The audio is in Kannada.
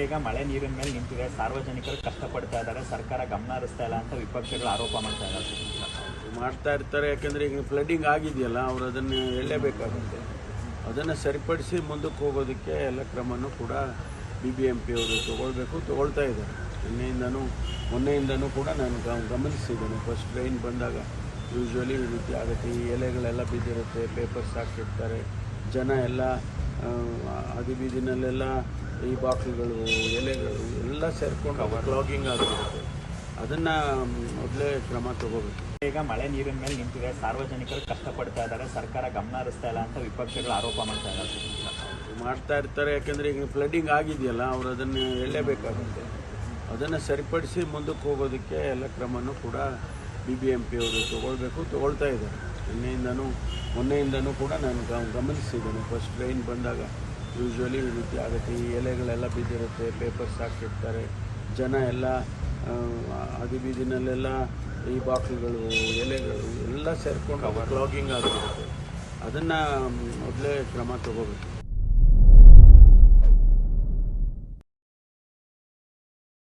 ಈಗ ಮಳೆ ನೀರಿನ ಮೇಲೆ ನಿಂತಿದೆ. ಸಾರ್ವಜನಿಕರು ಕಷ್ಟಪಡ್ತಾ ಇದ್ದಾರೆ. ಸರ್ಕಾರ ಗಮನ ಹರಿಸ್ತಾ ಇಲ್ಲ ಅಂತ ವಿಪಕ್ಷಗಳು ಆರೋಪ ಮಾಡ್ತಾ ಇದ್ದಾರೆ. ಮಾಡ್ತಾ ಇರ್ತಾರೆ. ಯಾಕೆಂದರೆ ಈಗ ಫ್ಲಡ್ಡಿಂಗ್ ಆಗಿದೆಯಲ್ಲ, ಅವರು ಅದನ್ನು ಹೇಳಲೇಬೇಕಾಗುತ್ತೆ. ಅದನ್ನು ಸರಿಪಡಿಸಿ ಮುಂದಕ್ಕೆ ಹೋಗೋದಕ್ಕೆ ಎಲ್ಲ ಕ್ರಮನೂ ಕೂಡ ಬಿ ಬಿ ಎಂ ಪಿ ಅವರು ತೊಗೊಳ್ಬೇಕು, ತೊಗೊಳ್ತಾ ಇದ್ದಾರೆ. ನಿನ್ನೆಯಿಂದನೂ, ಮೊನ್ನೆಯಿಂದನೂ ಕೂಡ ನಾನು ಗಮನಿಸಿದ್ದೇನೆ. ಫಸ್ಟ್ ರೈನ್ ಬಂದಾಗ ಯೂಶ್ವಲಿ ಈ ರೀತಿ ಆಗುತ್ತೆ. ಈ ಎಲೆಗಳೆಲ್ಲ ಬಿದ್ದಿರುತ್ತೆ ಪೇಪರ್ಸ್ ಹಾಕಿರ್ತಾರೆ. ಜನ ಎಲ್ಲ ಬೀದಿನಲ್ಲೆಲ್ಲ ಈ ಬಾಕ್ಲ್ಗಳು ಎಲೆಗಳು ಎಲ್ಲ ಸೇರ್ಕೊಂಡು ಕ್ಲಾಗಿಂಗ್ ಆಗಿರುತ್ತೆ ಅದನ್ನು ಮೊದಲೇ ಕ್ರಮ ತಗೋಬೇಕು. ಈಗ ಮಳೆ ನೀರಿನ ಮೇಲೆ ನಿಂತಿದೆ. ಸಾರ್ವಜನಿಕರು ಕಷ್ಟಪಡ್ತಾ ಇದ್ದಾರೆ. ಸರ್ಕಾರ ಗಮನ ಹರಿಸ್ತಾ ಇಲ್ಲ ಅಂತ ವಿಪಕ್ಷಗಳು ಆರೋಪ ಮಾಡ್ತಾ ಇದ್ದಾರೆ. ಮಾಡ್ತಾ ಇರ್ತಾರೆ. ಯಾಕೆಂದರೆ ಈಗ ಫ್ಲಡ್ಡಿಂಗ್ ಆಗಿದೆಯಲ್ಲ ಅವರು ಅದನ್ನು ಹೇಳಲೇಬೇಕಾಗುತ್ತೆ ಅದನ್ನು ಸರಿಪಡಿಸಿ ಮುಂದಕ್ಕೆ ಹೋಗೋದಕ್ಕೆ ಎಲ್ಲ ಕ್ರಮನೂ ಕೂಡ ಬಿ ಬಿ ಎಂ ಪಿ ಅವರು ತೊಗೊಳ್ಬೇಕು ತೊಗೊಳ್ತಾ ಇದ್ದಾರೆ. ನಿನ್ನೆಯಿಂದನೂ ಮೊನ್ನೆಯಿಂದನೂ ಕೂಡ ನಾನು ಗಮನಿಸಿದ್ದೇನೆ. ಫಸ್ಟ್ ಟ್ರೈನ್ ಬಂದಾಗ ಯೂಶ್ವಲಿ ಈ ರೀತಿ ಆಗುತ್ತೆ. ಈ ಎಲೆಗಳೆಲ್ಲ ಬಿದ್ದಿರುತ್ತೆ ಪೇಪರ್ಸ್ ಹಾಕಿರ್ತಾರೆ. ಜನ ಎಲ್ಲ ಅದು ಬೀದಿನಲ್ಲೆಲ್ಲ ಈ ಬಾಕ್ಲ್ಗಳು ಎಲೆಗಳು ಎಲ್ಲ ಸೇರ್ಕೊಂಡು ಕ್ಲಾಗಿಂಗ್ ಆಗಿರುತ್ತೆ ಅದನ್ನು ಮೊದಲೇ ಕ್ರಮ ತಗೋಬೇಕು.